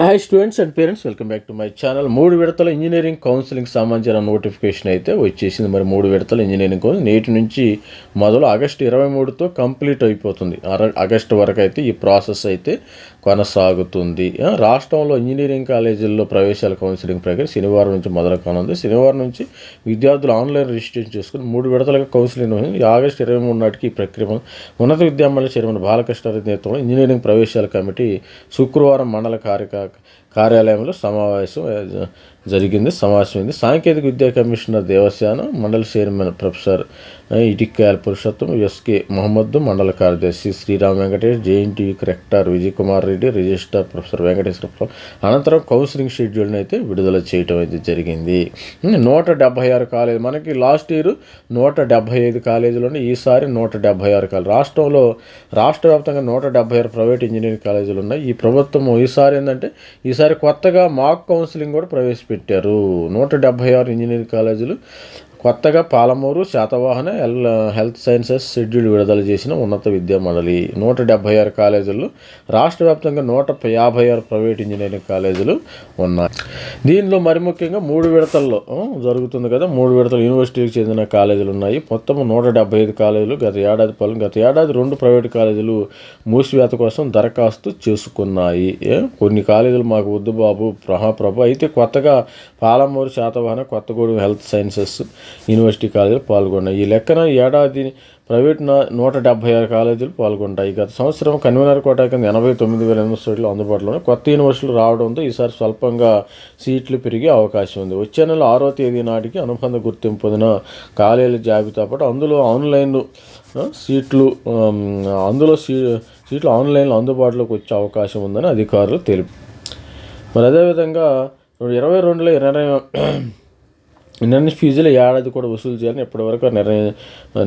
Hi students and parents welcome back to my channel మూడు విడతల engineering counselling సంబంధించిన notification అయితే వచ్చేసింది. మరి మూడు విడతల ఇంజనీరింగ్ కౌన్సిల్ నేటి నుంచి మొదలు ఆగస్టు ఇరవై మూడుతో కంప్లీట్ అయిపోతుంది. అర- ఆగస్టు వరకు అయితే ఈ ప్రాసెస్ అయితే కొనసాగుతుంది. రాష్ట్రంలో ఇంజనీరింగ్ కాలేజీల్లో ప్రవేశాల కౌన్సిలింగ్ ప్రక్రియ శనివారం నుంచి మొదలు కానుంది. శనివారం నుంచి విద్యార్థులు ఆన్లైన్ రిజిస్ట్రేషన్ చేసుకుని మూడు విడతలుగా కౌన్సిలింగ్ ఆగస్టు ఇరవై మూడు నాటికి ఈ ప్రక్రియ ఉన్నత విద్యామండలి చైర్మన్ బాలకృష్ణారెడ్డి నేతృత్వంలో ఇంజనీరింగ్ ప్రవేశాల కమిటీ శుక్రవారం మండల కార్యక్రమ Okay. కార్యాలయంలో సమావేశం జరిగింది సమావేశమైంది సాంకేతిక విద్యా కమిషనర్ దేవశాన మండల chairman professor Itikkayala Purushottam SK Mohammed మండల కార్యదర్శి Sriram Venkatesh JNT rector Vijay Kumar Reddy register professor Venkateswara అనంతరం కౌన్సిలింగ్ షెడ్యూల్ని అయితే విడుదల చేయటం అయితే జరిగింది. నూట డెబ్భై ఆరు కాలేజ్ మనకి లాస్ట్ ఇయర్ నూట డెబ్భై ఐదు కాలేజీలు ఈసారి నూట డెబ్భై ఆరు కాలేజీ రాష్ట్రంలో రాష్ట్ర వ్యాప్తంగా నూట డెబ్భై ఆరు ప్రైవేట్ ఇంజనీరింగ్ కాలేజీలు ఉన్నాయి. ఈ ప్రభుత్వం ఈసారి ఏంటంటే ఈసారి కొత్తగా మాక్ కౌన్సిలింగ్ కూడా ప్రవేశపెట్టారు. నూట డెబ్బై ఆరు ఇంజనీరింగ్ కాలేజీలు కొత్తగా పాలమూరు శాతవాహన ఎల్ హెల్త్ సైన్సెస్ షెడ్యూల్ విడుదల చేసిన ఉన్నత విద్యా మండలి. నూట డెబ్బై ఆరు కాలేజీలు రాష్ట్ర వ్యాప్తంగా నూట యాభై ఆరు ప్రైవేట్ ఇంజనీరింగ్ కాలేజీలు ఉన్నాయి. దీనిలో మరి ముఖ్యంగా మూడు విడతల్లో జరుగుతుంది కదా మూడు విడతలు యూనివర్సిటీకి చెందిన కాలేజీలు ఉన్నాయి. మొత్తం నూట డెబ్బై ఐదు కాలేజీలు గత ఏడాది పాలన గత ఏడాది రెండు ప్రైవేట్ కాలేజీలు మూసివేత కోసం దరఖాస్తు చేసుకున్నాయి. కొన్ని కాలేజీలు మాకు వద్దు బాబు మహాప్రభు. అయితే కొత్తగా Palamuru Satavahana Kothagudem health sciences university కాలేజీలు పాల్గొన్నాయి. ఈ లెక్కన ఏడాది ప్రైవేట్ నూట డెబ్బై ఆరు కాలేజీలు పాల్గొంటాయి. గత సంవత్సరం కన్వీనర్ కోటా కింద ఎనభై తొమ్మిది వేల యూనివర్సిటీలు అందుబాటులో కొత్త యూనివర్సిటీలు రావడంతో ఈసారి స్వల్పంగా సీట్లు పెరిగే అవకాశం ఉంది. వచ్చే నెల ఆరో తేదీ నాటికి అనుబంధ గుర్తింపు పొందిన కాలేజీల జాబితా పాటు అందులో ఆన్లైన్ సీట్లు అందులో సీ సీట్లు ఆన్లైన్లో అందుబాటులోకి వచ్చే అవకాశం ఉందని అధికారులు తెలిపారు మరి అదేవిధంగా ఇరవై రెండులో ఇరవై నిర్ణయ ఫీజులు ఏడాది కూడా వసూలు చేయాలని ఇప్పటివరకు నిర్ణయం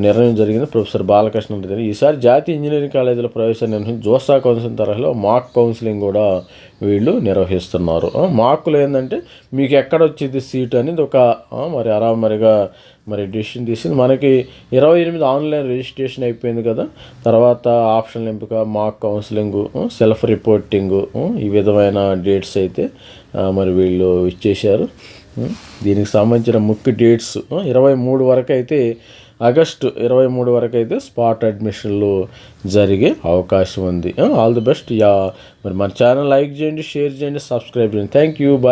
నిర్ణయం జరిగింది. ప్రొఫెసర్ బాలకృష్ణ రెడ్డి ఈసారి జాతీయ ఇంజనీరింగ్ కాలేజీల ప్రవేశాన్ని నిర్వహించి జోసా కౌన్సిలింగ్ తరహాలో మాక్ కౌన్సిలింగ్ కూడా వీళ్ళు నిర్వహిస్తున్నారు. ఆ, మార్కులు ఏంటంటే మీకు ఎక్కడ వచ్చింది సీట్ అనేది ఒక మరి అరామరిగా మరి డిసిషన్ తీసింది. మనకి ఇరవై ఎనిమిది ఆన్లైన్ రిజిస్ట్రేషన్ అయిపోయింది కదా. తర్వాత ఆప్షన్ల ఎంపిక మాక్ కౌన్సిలింగ్ సెల్ఫ్ రిపోర్టింగ్ ఈ విధమైన డేట్స్ అయితే మరి వీళ్ళు ఇచ్చేశారు. దీనికి సంబంధించిన ముఖ్య డేట్స్ ఇరవై మూడు వరకు అయితే ఆగస్టు ఇరవై మూడు వరకు అయితే స్పాట్ అడ్మిషన్లు జరిగే అవకాశం ఉంది. All the best. యా మరి మన ఛానల్ లైక్ చేయండి షేర్ చేయండి సబ్స్క్రైబ్ చేయండి. Thank you bye.